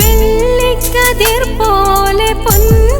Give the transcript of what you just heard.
വെള്ളിക്കതിർ പോലെ പൊന്നു